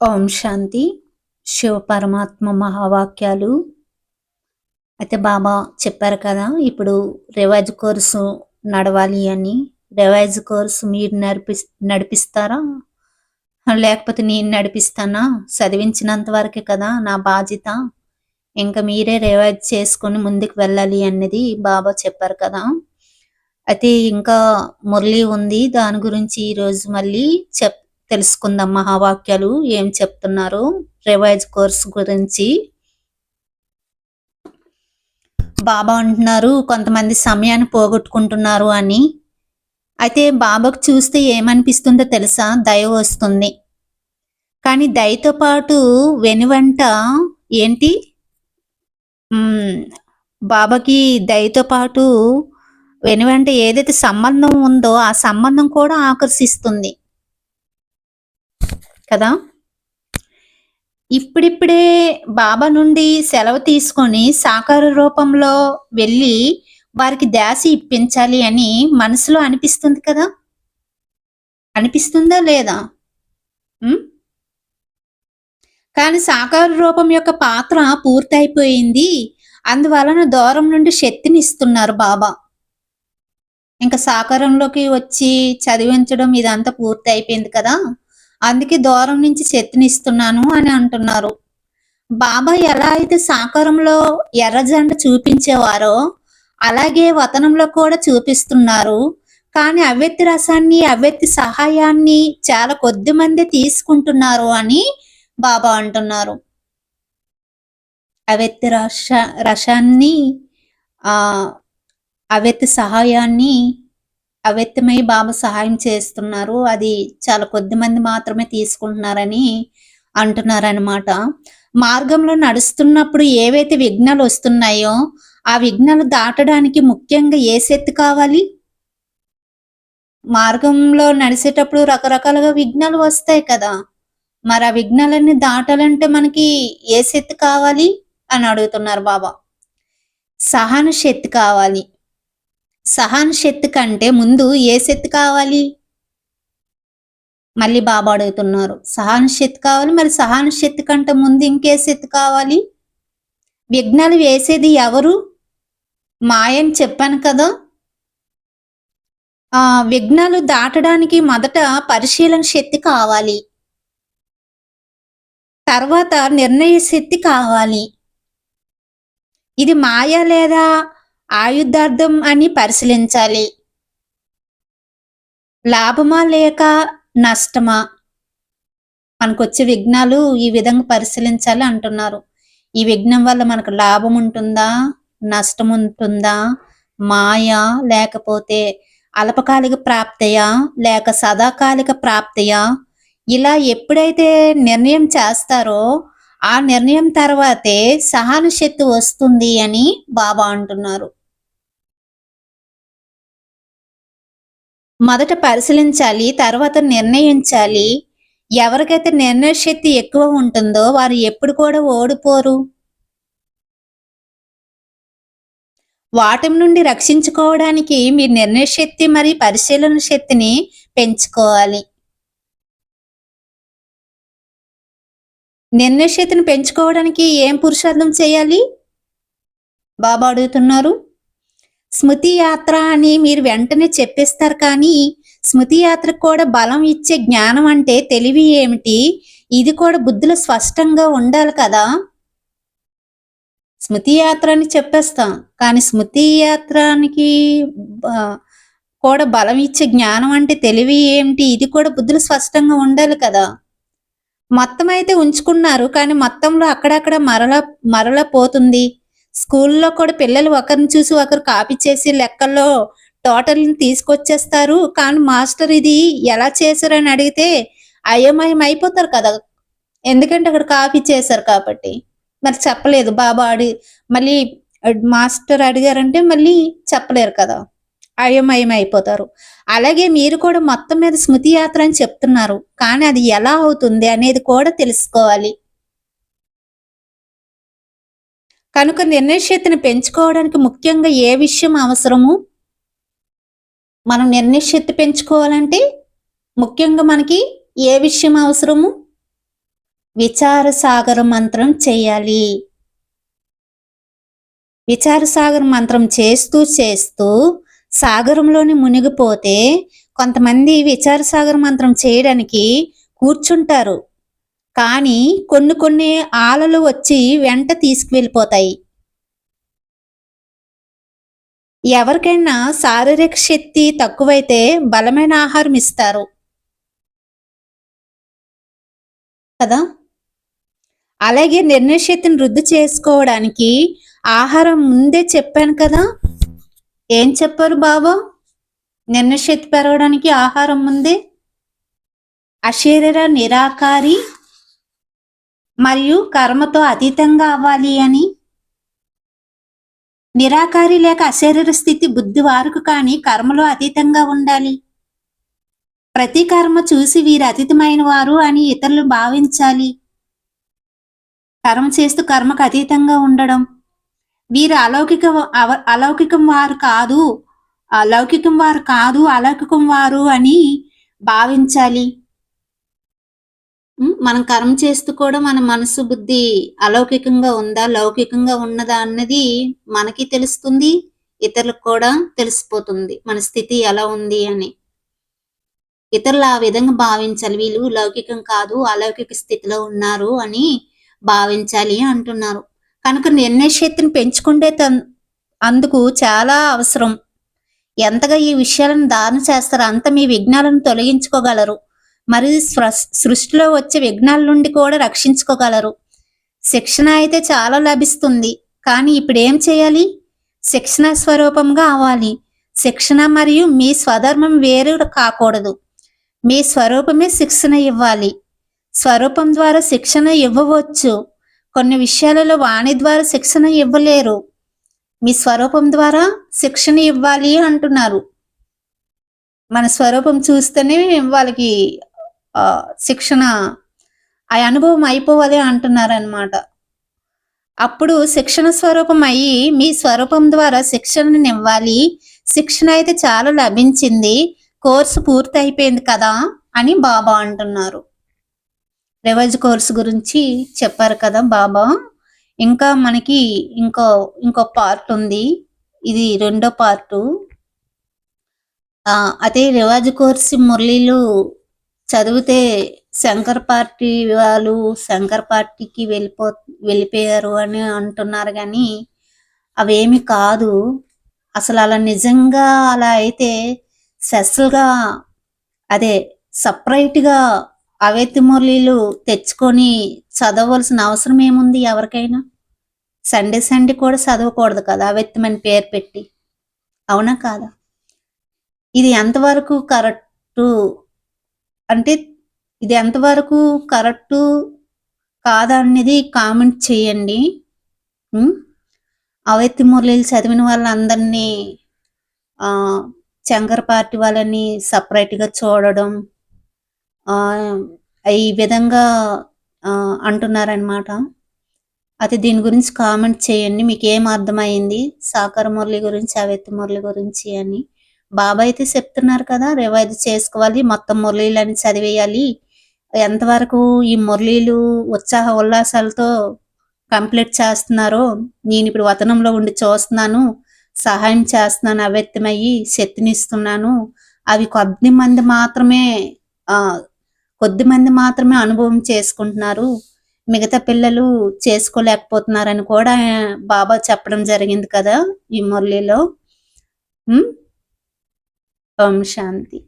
ఓం శాంతి. శివ పరమాత్మ మహావాక్యాలు. అయితే బాబా చెప్పారు కదా ఇప్పుడు రివైజ్ కోర్సు నడవాలి అని. రివైజ్ కోర్సు మీరు నడిపి నడిపిస్తారా? లేకపోతే నేను నడిపిస్తానా? చదివించినంత వరకే కదా నా బాధ్యత. ఇంకా మీరే రివైజ్ చేసుకొని ముందుకు వెళ్ళాలి అన్నది బాబా చెప్పారు కదా. అయితే ఇంకా మురళి ఉంది దాని గురించి ఈరోజు మళ్ళీ చెప్ తెలుసుకుందాం మహావాక్యాలు ఏం చెప్తున్నారు రివైజ్ కోర్స్ గురించి. బాబా అంటున్నారు కొంతమంది సమయాన్ని పోగొట్టుకుంటున్నారు అని. అయితే బాబాకు చూస్తే ఏమనిపిస్తుందో తెలుసా? దయ వస్తుంది. కానీ దయతో పాటు వెనువంట ఏంటి? బాబాకి దయతో పాటు వెనువంట ఏదైతే సంబంధం ఉందో ఆ సంబంధం కూడా ఆకర్షిస్తుంది. కదా? ఇప్పుడిప్పుడే బాబా నుండి సెలవు తీసుకొని సాకార రూపంలో వెళ్ళి వారికి దాసి ఇప్పించాలి అని మనసులో అనిపిస్తుంది కదా? అనిపిస్తుందా లేదా? కానీ సాకార రూపం యొక్క పాత్ర పూర్తయిపోయింది. అందువలన దూరం నుండి శక్తిని ఇస్తున్నారు బాబా. ఇంకా సాకారంలోకి వచ్చి చదివించడం ఇదంతా పూర్తి అయిపోయింది కదా? అందుకే దూరం నుంచి శక్తినిస్తున్నాను అని అంటున్నారు. బాబా ఎలా అయితే సాకారంలో ఎర్రజెండ చూపించేవారో అలాగే వతనంలో కూడా చూపిస్తున్నారు. కానీ అవ్యక్తి రసాన్ని అవ్యక్తి సహాయాన్ని చాలా కొద్ది మంది తీసుకుంటున్నారు అని బాబా అంటున్నారు. అవ్యక్తి రస రసాన్ని ఆ అవ్యక్తి సహాయాన్ని అవ్యక్తమై బాబా సహాయం చేస్తున్నారు. అది చాలా కొద్ది మంది మాత్రమే తీసుకుంటున్నారని అంటున్నారనమాట మార్గంలో నడుస్తున్నప్పుడు ఏవైతే విఘ్నాలు వస్తున్నాయో ఆ విఘ్నాలు దాటడానికి ముఖ్యంగా ఏ శక్తి కావాలి? మార్గంలో నడిచేటప్పుడు రకరకాలుగా విఘ్నాలు వస్తాయి కదా. మరి ఆ విఘ్నాలన్నీ దాటాలంటే మనకి ఏ శక్తి కావాలి? అని అడుగుతున్నారు బాబా. సహన శక్తి కావాలి. సహాన శక్తి కంటే ముందు ఏ శక్తి కావాలి? మళ్ళీ బాబా అడుగుతున్నారు. సహాన శక్తి కావాలి మరి సహాన శక్తి కంటే ముందు ఇంకే శక్తి కావాలి? విఘ్నాలు వేసేది ఎవరు? మాయని చెప్పాను కదా. ఆ విఘ్నాలు దాటడానికి మొదట పరిశీలన శక్తి కావాలి. తర్వాత నిర్ణయ శక్తి కావాలి. ఇది మాయ లేదా? ఆయుద్ధార్థం అని పరిశీలించాలి. లాభమా లేక నష్టమా? మనకొచ్చే విఘ్నాలు ఈ విధంగా పరిశీలించాలి అంటున్నారు. ఈ విఘ్నం వల్ల మనకు లాభం ఉంటుందా? నష్టం ఉంటుందా? మాయా లేకపోతే అల్పకాలిక ప్రాప్తయా? లేక సదాకాలిక ప్రాప్తయా? ఇలా ఎప్పుడైతే నిర్ణయం చేస్తారో ఆ నిర్ణయం తర్వాతే సహానుశక్తి వస్తుంది అని బాబా అంటున్నారు. మొదట పరిశీలించాలి తర్వాత నిర్ణయించాలి. ఎవరికైతే నిర్ణయ శక్తి ఎక్కువ ఉంటుందో వారు ఎప్పుడు కూడా ఓడిపోరు. వాటమి నుండి రక్షించుకోవడానికి మీ నిర్ణయ శక్తి మరియు పరిశీలన శక్తిని పెంచుకోవాలి. నిర్ణయ పెంచుకోవడానికి ఏం పురుషార్థం చేయాలి? బాబా అడుగుతున్నారు. స్మృతి యాత్ర అని మీరు వెంటనే చెప్పేస్తారు కానీ స్మృతి యాత్రకు కూడా బలం ఇచ్చే జ్ఞానం అంటే తెలివి ఏమిటి? ఇది కూడా బుద్ధులు స్పష్టంగా ఉండాలి కదా? స్మృతి యాత్ర అని చెప్పేస్తాం. కానీ స్మృతి యాత్రానికి కూడా బలం ఇచ్చే జ్ఞానం అంటే తెలివి ఏమిటి? ఇది కూడా బుద్ధులు స్పష్టంగా ఉండాలి కదా? మొత్తం అయితే ఉంచుకున్నారు కానీ మొత్తంలో అక్కడక్కడ మరల మరల పోతుంది. స్కూల్లో కూడా పిల్లలు ఒకరిని చూసి ఒకరు కాపీ చేసి లెక్కల్లో టోటల్ని తీసుకొచ్చేస్తారు. కానీ మాస్టర్ ఇది ఎలా చేశారని అడిగితే అయోమయం అయిపోతారు కదా. ఎందుకంటే అక్కడ కాపీ చేశారు కాబట్టి. మరి చెప్పలేదు బాబా అడి మళ్ళీ మాస్టర్ అడిగారంటే మళ్ళీ చెప్పలేరు కదా. అయోమయం అయిపోతారు అలాగే మీరు కూడా మొత్తం మీద స్మృతి యాత్ర అని చెప్తున్నారు. కానీ అది ఎలా అవుతుంది అనేది కూడా తెలుసుకోవాలి. కనుక నిర్ణయశక్తిని పెంచుకోవడానికి ముఖ్యంగా ఏ విషయం అవసరము? మనం నిర్ణయశక్తి పెంచుకోవాలంటే ముఖ్యంగా మనకి ఏ విషయం అవసరము? విచార సాగర మంత్రం చేయాలి. విచార సాగర మంత్రం చేస్తూ చేస్తూ సాగరంలోని మునిగిపోతే కొంతమంది విచార సాగర మంత్రం చేయడానికి కూర్చుంటారు. కానీ కొన్ని కొన్ని ఆలలు వచ్చి వెంట తీసుకువెళ్ళిపోతాయి. ఎవరికైనా శారీరక శక్తి తక్కువైతే బలమైన ఆహారం ఇస్తారు. కదా? అలాగే నిర్ణయ శక్తిని వృద్ధి చేసుకోవడానికి ఆహారం ముందే చెప్పాను కదా? ఏం చెప్పారు బాబా నిన్న శక్తి పెరగడానికి ఆహారం ఉంది? అశరీర నిరాకారి మరియు కర్మతో అతీతంగా అవ్వాలి అని? నిరాకారి లేక అశరీర స్థితి బుద్ధి వారుకు కానీ కర్మలో అతీతంగా ఉండాలి. ప్రతి కర్మ చూసి వీరు అతీతమైన వారు అని ఇతరులు భావించాలి. కర్మ చేస్తూ కర్మకు అతీతంగా ఉండడం. వీరు అలౌకిక అవ- అలౌకికం వారు కాదు లౌకికం వారు కాదు అలౌకికం వారు అని భావించాలి. మనం కర్మ చేస్తూ కూడా మన మనసు బుద్ధి అలౌకికంగా ఉందా లౌకికంగా ఉన్నదా అన్నది మనకి తెలుస్తుంది ఇతరులకు కూడా తెలిసిపోతుంది మన స్థితి ఎలా ఉంది అని. ఇతరులు ఆ విధంగా భావించాలి వీళ్ళు లౌకికం కాదు అలౌకిక స్థితిలో ఉన్నారు అని భావించాలి అంటున్నారు. కనుక నిర్ణయ శక్తిని పెంచుకుంటే అందుకు చాలా అవసరం. ఎంతగా ఈ విషయాలను దానం చేస్తారో అంత మీ విఘ్నాలను తొలగించుకోగలరు. మరి సృష్టిలో వచ్చే విఘ్నాల నుండి కూడా రక్షించుకోగలరు. శిక్షణ అయితే చాలా లభిస్తుంది. కానీ ఇప్పుడు ఏం చేయాలి? శిక్షణ స్వరూపంగా అవ్వాలి. శిక్షణ మరియు మీ స్వధర్మం వేరు కాకూడదు. మీ స్వరూపమే శిక్షణ ఇవ్వాలి. స్వరూపం ద్వారా శిక్షణ ఇవ్వవచ్చు. కొన్ని విషయాలలో వాణి ద్వారా శిక్షణ ఇవ్వలేరు. మీ స్వరూపం ద్వారా శిక్షణ ఇవ్వాలి అంటున్నారు. మన స్వరూపం చూస్తేనే వాళ్ళకి శిక్షణ ఆ అనుభవం అయిపోవాలి అంటున్నారనమాట అప్పుడు శిక్షణ స్వరూపం అయ్యి మీ స్వరూపం ద్వారా శిక్షణని ఇవ్వాలి. శిక్షణ అయితే చాలా లభించింది. కోర్సు పూర్తి అయిపోయింది కదా అని బాబా అంటున్నారు. రివైజ్ కోర్స్ గురించి చెప్పారు కదా బాబా. ఇంకా మనకి ఇంకో ఇంకో పార్ట్ ఉంది. ఇది రెండో పార్టు ఆ, అదే రివాజ్ కోర్సు మురళీలు చదివితే శంకర్ పార్టీ వాళ్ళు శంకర్ పార్టీకి వెళ్ళిపో వెళ్ళిపోయారు అని అంటున్నారు కానీ అవేమి కాదు. అసలు అలా నిజంగా అలా అయితే స్పెషల్గా అదే సపరేట్గా అవేతి మురళీలు తెచ్చుకొని చదవలసిన అవసరం ఏముంది ఎవరికైనా? సండే సండే కూడా చదవకూడదు కదా అవేత్తమని పేరు పెట్టి. అవునా కాదా? ఇది ఎంతవరకు కరెక్టు? అంటే ఇది ఎంతవరకు కరెక్టు కాదా అనేది కామెంట్ చేయండి. అవెత్తి మురళీలు చదివిన వాళ్ళందరినీ చంకర పార్టీ వాళ్ళని సపరేట్గా చూడడం ఈ విధంగా అంటున్నారనమాట అయితే దీని గురించి కామెంట్ చేయండి. మీకు ఏం అర్థమైంది సాకార మురళి గురించి అవేత్తి మురళి గురించి అని. బాబా అయితే చెప్తున్నారు కదా రివైజ్ చేసుకోవాలి మొత్తం మురళీలని చదివేయాలి. ఎంతవరకు ఈ మురళీలు ఉత్సాహ ఉల్లాసాలతో కంప్లీట్ చేస్తున్నారో నేను ఇప్పుడు వతనంలో ఉండి చూస్తున్నాను సహాయం చేస్తున్నాను అవ్యక్తమయ్యి శక్తినిస్తున్నాను. అవి కొద్ది మంది మాత్రమే కొద్ది మంది మాత్రమే అనుభవం చేసుకుంటున్నారు. మిగతా పిల్లలు చేసుకోలేకపోతున్నారని కూడా బాబా చెప్పడం జరిగింది కదా ఈ మురళిలో. ఓం శాంతి.